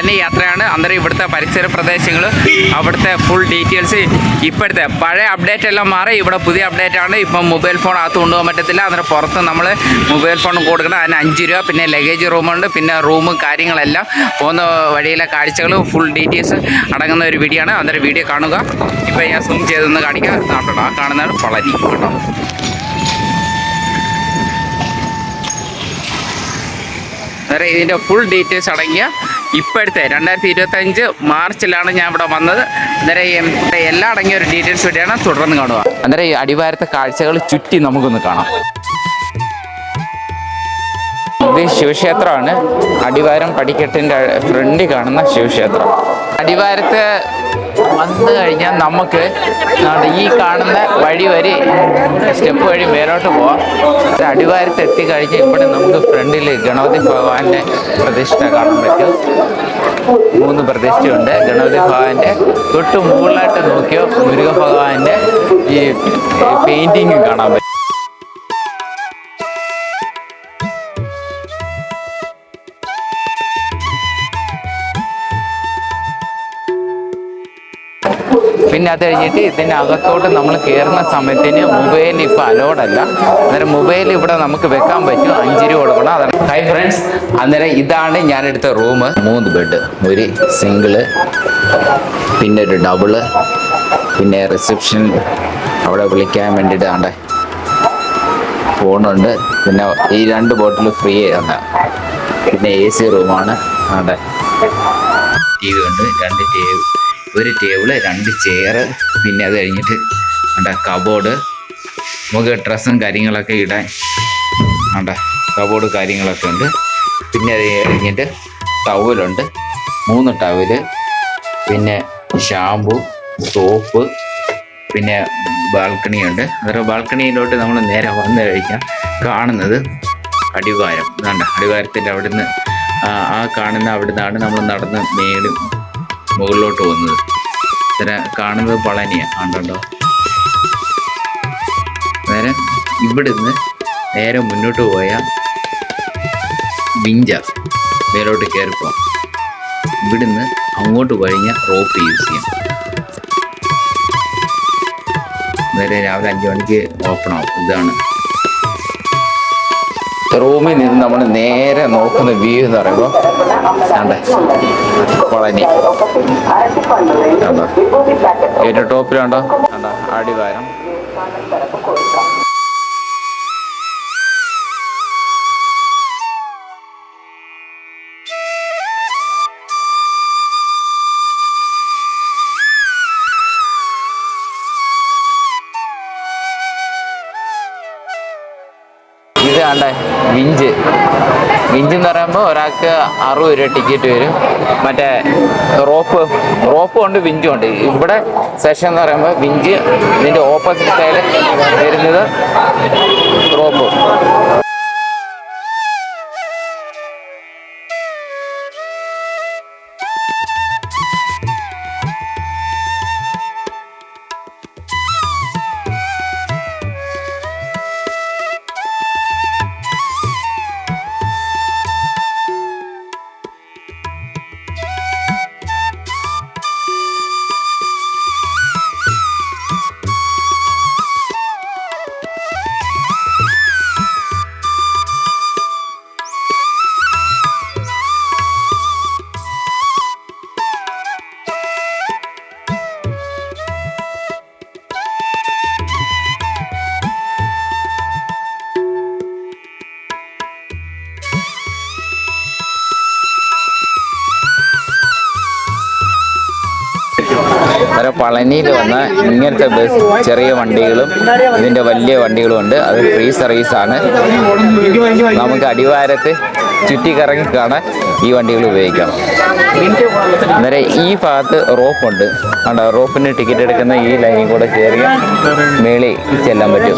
പളനി യാത്രയാണ്. അന്നേരം ഇവിടുത്തെ പരിസര പ്രദേശങ്ങൾ അവിടുത്തെ ഫുൾ ഡീറ്റെയിൽസ് ഇപ്പോഴത്തെ പഴയ അപ്ഡേറ്റ് എല്ലാം മാറി. ഇവിടെ പുതിയ അപ്ഡേറ്റ് ആണ്. ഇപ്പം മൊബൈൽ ഫോൺ അകത്ത് കൊണ്ടുപോകാൻ പറ്റത്തില്ല. അന്നേരം പുറത്ത് നമ്മൾ മൊബൈൽ ഫോൺ കൊടുക്കണം. അതിന് അഞ്ച് രൂപ പിന്നെ ലഗേജ് റൂമുണ്ട് പിന്നെ റൂമും കാര്യങ്ങളെല്ലാം. പോകുന്ന വഴിയിലെ കാഴ്ചകൾ ഫുൾ ഡീറ്റെയിൽസ് അടങ്ങുന്ന ഒരു വീഡിയോ ആണ്. അന്നേരം വീഡിയോ കാണുക. ഇപ്പം ഞാൻ സൂം ചെയ്തൊന്ന് കാണിക്കാം. ആ കാണുന്നതാണ് പളനി കേട്ടോ അന്നേരം ഇതിന്റെ ഫുൾ ഡീറ്റെയിൽസ് അടങ്ങിയ ഇപ്പോഴത്തെ രണ്ടായിരത്തി ഇരുപത്തഞ്ച് മാർച്ചിലാണ് ഞാൻ ഇവിടെ വന്നത്. അന്നേരം എല്ലാം അടങ്ങിയ ഒരു ഡീറ്റെയിൽസ് വേണ്ടിയാണ് തുടർന്ന് കാണുക. അന്നേരം ഈ അടിവാരത്തെ കാഴ്ചകൾ ചുറ്റി നമുക്കൊന്ന് കാണാം. ഇത് ശിവക്ഷേത്രമാണ്. അടിവാരം പടിക്കെട്ടിന്റെ ഫ്രണ്ടിൽ കാണുന്ന ശിവക്ഷേത്രം. അടിവാരത്ത് വന്നു കഴിഞ്ഞാൽ നമുക്ക് ഈ കാണുന്ന വഴി വരെ സ്റ്റെപ്പ് വഴി മേലോട്ട് പോവാം. അടിവാരത്ത് എത്തിക്കഴിഞ്ഞ് ഇവിടെ നമുക്ക് ഫ്രണ്ടിൽ ഗണപതി ഭഗവാന്റെ പ്രതിഷ്ഠ കാണാൻ പറ്റും. മൂന്ന് പ്രതിഷ്ഠയുണ്ട്. ഗണപതി ഭഗവാന്റെ തൊട്ട് മുകളിലായിട്ട് നോക്കിയോ മുരുക ഭഗവാന്റെ ഈ പെയിന്റിങ് കാണാൻ പറ്റും. പിന്നെ അത് കഴിഞ്ഞിട്ട് ഇതിന്റെ അകത്തോട്ട് നമ്മൾ കയറുന്ന സമയത്തിന് മൊബൈൽ ഇപ്പോൾ അലോഡല്ല അന്നേരം മൊബൈൽ ഇവിടെ നമുക്ക് വെക്കാൻ പറ്റും. അഞ്ച് രൂപ കൊടുക്കണം. അതാണ്. ഹൈ ഫ്രണ്ട്സ് അന്നേരം ഇതാണ് ഞാൻ എടുത്ത റൂം മൂന്ന് ബെഡ് ഒരു സിംഗിൾ പിന്നെ ഒരു ഡബിൾ പിന്നെ റിസപ്ഷൻ അവിടെ വിളിക്കാൻ വേണ്ടിയിട്ട് ആണ്ടേ ഫോണുണ്ട് പിന്നെ ഈ രണ്ട് ബോട്ടിൽ ഫ്രീ ആണ്. പിന്നെ എ സി റൂമാണ് ആണ്ടേ. ടി വി ഉണ്ട്. രണ്ട് ടേബിൾ ഒരു ടേബിൾ രണ്ട് ചെയറ് പിന്നെ അത് കഴിഞ്ഞിട്ട് വേണ്ട കബോർഡ് നമുക്ക് ഡ്രസ്സും കാര്യങ്ങളൊക്കെ ഇടാൻ വേണ്ട കബോർഡ് കാര്യങ്ങളൊക്കെ ഉണ്ട്. പിന്നെ അത് കഴിഞ്ഞിട്ട് ടവലുണ്ട് മൂന്ന് ടവൽ പിന്നെ ഷാമ്പു സോപ്പ് പിന്നെ ബാൽക്കണി ഉണ്ട്. അതൊരു ബാൽക്കണിയിലോട്ട് നമ്മൾ നേരെ വന്നു കഴിഞ്ഞാൽ കാണുന്നത് അടിവാരം. വേണ്ട അടിവാരത്തിന്റെ അവിടുന്ന് ആ കാണുന്ന അവിടുന്നാണ് നമ്മൾ നടന്ന് മേലും മുകളിലോട്ട് വന്നത് ഇത്ര കാണുന്നത് പളനിയാണ് ആണ്ടോ നേരെ ഇവിടുന്ന് നേരെ മുന്നോട്ട് പോയ വിഞ്ച മേലോട്ട് കയറിപ്പോവാം ഇവിടുന്ന് അങ്ങോട്ട് കഴിഞ്ഞ റോപ്പ് യൂസ് ചെയ്യാം. നേരെ രാവിലെ അഞ്ച് മണിക്ക് ഓപ്പൺ ആവും. ഇതാണ്. റൂമിൽ നിന്ന് നമ്മൾ നേരെ നോക്കുന്ന വ്യൂ എന്ന് പറയുമ്പോൾ കണ്ടേ പളനി കണ്ടോ? ഏറ്റവും ടോപ്പിലുണ്ടോ കണ്ടോ? അടിവാരം. ഇത് കണ്ടേ? വിഞ്ച്. വിഞ്ച് എന്ന് പറയുമ്പോൾ ഒരാൾക്ക് അറുപത് രൂപ ടിക്കറ്റ് വരും. മറ്റേ റോപ്പ് റോപ്പും ഉണ്ട് വിഞ്ചും ഉണ്ട് ഇവിടെ സെഷൻ എന്ന് പറയുമ്പോൾ വിഞ്ച് ഇതിന്റെ ഓപ്പോസിറ്റ് സൈഡ് വരുന്നത് റോപ്പ്. പളനിയിൽ വന്ന ഇങ്ങനത്തെ ബസ് ചെറിയ വണ്ടികളും ഇതിന്റെ വലിയ വണ്ടികളും ഉണ്ട്. അത് ഫ്രീ സർവീസാണ് നമുക്ക് അടിവാരത്ത് ചുറ്റിക്കറങ്ങി കാണാൻ ഈ വണ്ടികൾ ഉപയോഗിക്കാം. അന്നേരം ഈ ഭാഗത്ത് റോപ്പുണ്ട് അവിടെ റോപ്പിന് ടിക്കറ്റ് എടുക്കുന്ന ഈ ലൈനിൽ കൂടെ കയറി മേളിൽ ചെല്ലാൻ പറ്റും.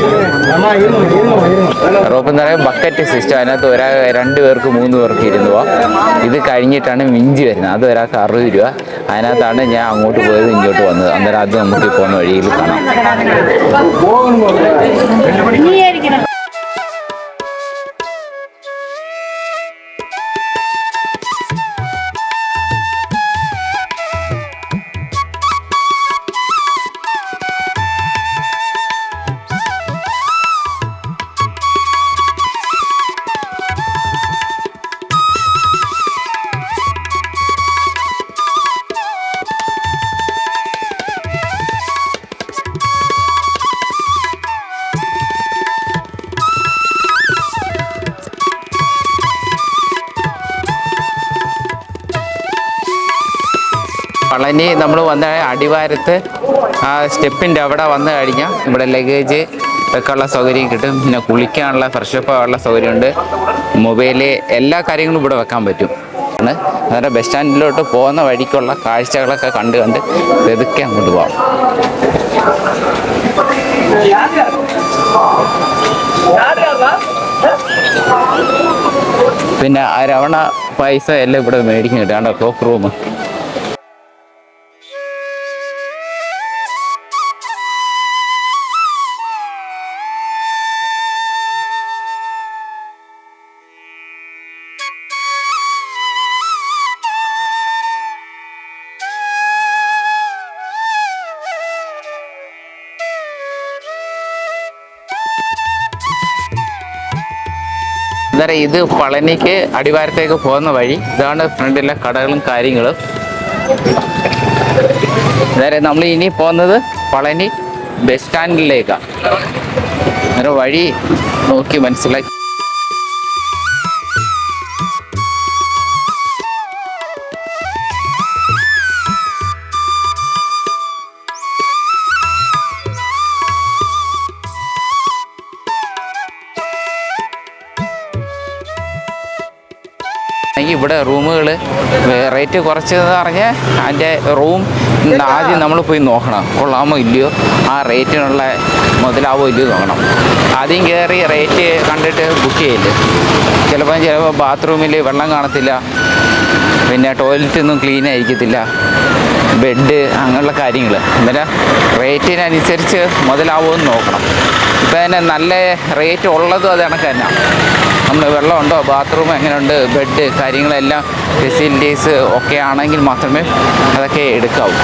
റോപ്പ് എന്ന് പറയുമ്പോൾ ബക്കറ്റ് സിസ്റ്റം അതിനകത്ത് ഒരാ രണ്ട് പേർക്ക് മൂന്ന് പേർക്ക് ഇരുന്ന് പോവാം. ഇത് കഴിഞ്ഞിട്ടാണ് മിഞ്ചി വരുന്നത്. അത് ഒരാൾക്ക് അറുപത് രൂപ. അതിനകത്താണ് ഞാൻ അങ്ങോട്ട് പോയത് ഇങ്ങോട്ട് വന്നത്. അന്നേരം അത് നമുക്ക് പോകുന്ന വഴിയിൽ കാണാം. പളനി നമ്മൾ വന്ന അടിവാരത്ത് ആ സ്റ്റെപ്പിന്റെ അവിടെ വന്നു കഴിഞ്ഞാൽ ഇവിടെ ലഗേജ് വെക്കാനുള്ള സൗകര്യം കിട്ടും. പിന്നെ കുളിക്കാനുള്ള ഫ്രഷപ്പ് ആവാനുള്ള സൗകര്യമുണ്ട്. മൊബൈൽ എല്ലാ കാര്യങ്ങളും ഇവിടെ വെക്കാൻ പറ്റും. ആണ്. അന്നേരം ബസ് സ്റ്റാൻഡിലോട്ട് പോകുന്ന വഴിക്കുള്ള കാഴ്ചകളൊക്കെ കണ്ട് കണ്ട് പെതുക്കെ അങ്ങോട്ട് പോകാം പിന്നെ ആ രവണ പൈസ എല്ലാം ഇവിടെ മേടിക്കും കേട്ടോ. കണ്ടോ ക്ലോക്ക് റൂം അന്നേരം ഇത് പളനിക്ക് അടിവാരത്തേക്ക് പോകുന്ന വഴി ഇതാണ് ഫ്രണ്ടിലെ കടകളും കാര്യങ്ങളും. അന്നേരം നമ്മൾ ഇനി പോകുന്നത് പളനി ബസ് സ്റ്റാൻഡിലേക്കാണ് അന്നേരം വഴി നോക്കി മനസ്സിലാക്കി. ഇവിടെ റൂമുകൾ റേറ്റ് കുറച്ചെന്ന് പറഞ്ഞാൽ അതിന്റെ റൂം ആദ്യം നമ്മൾ പോയി നോക്കണം. കൊള്ളാമോ ഇല്ലയോ? ആ റേറ്റിനുള്ള മുതലാവോ ഇല്ലയോ നോക്കണം. ആദ്യം കയറി റേറ്റ് കണ്ടിട്ട് ബുക്ക് ചെയ്യില്ലേ ചിലപ്പോൾ ചിലപ്പോൾ ബാത്റൂമിൽ വെള്ളം കാണത്തില്ല. പിന്നെ ടോയ്ലറ്റ് ഒന്നും ക്ലീൻ ആയിരിക്കത്തില്ല. ബെഡ് അങ്ങനെയുള്ള കാര്യങ്ങൾ അന്നേരം റേറ്റിനനുസരിച്ച് മുതലാവുമെന്ന് നോക്കണം. ഇപ്പം തന്നെ നല്ല റേറ്റ് ഉള്ളതും അത് കണക്ക് തന്നെ. നമ്മൾ വെള്ളമുണ്ടോ? ബാത്റൂം എങ്ങനെയുണ്ട് ബെഡ് കാര്യങ്ങളെല്ലാം ഫെസിലിറ്റീസ് ഒക്കെ ആണെങ്കിൽ മാത്രമേ അതൊക്കെ എടുക്കാവൂ.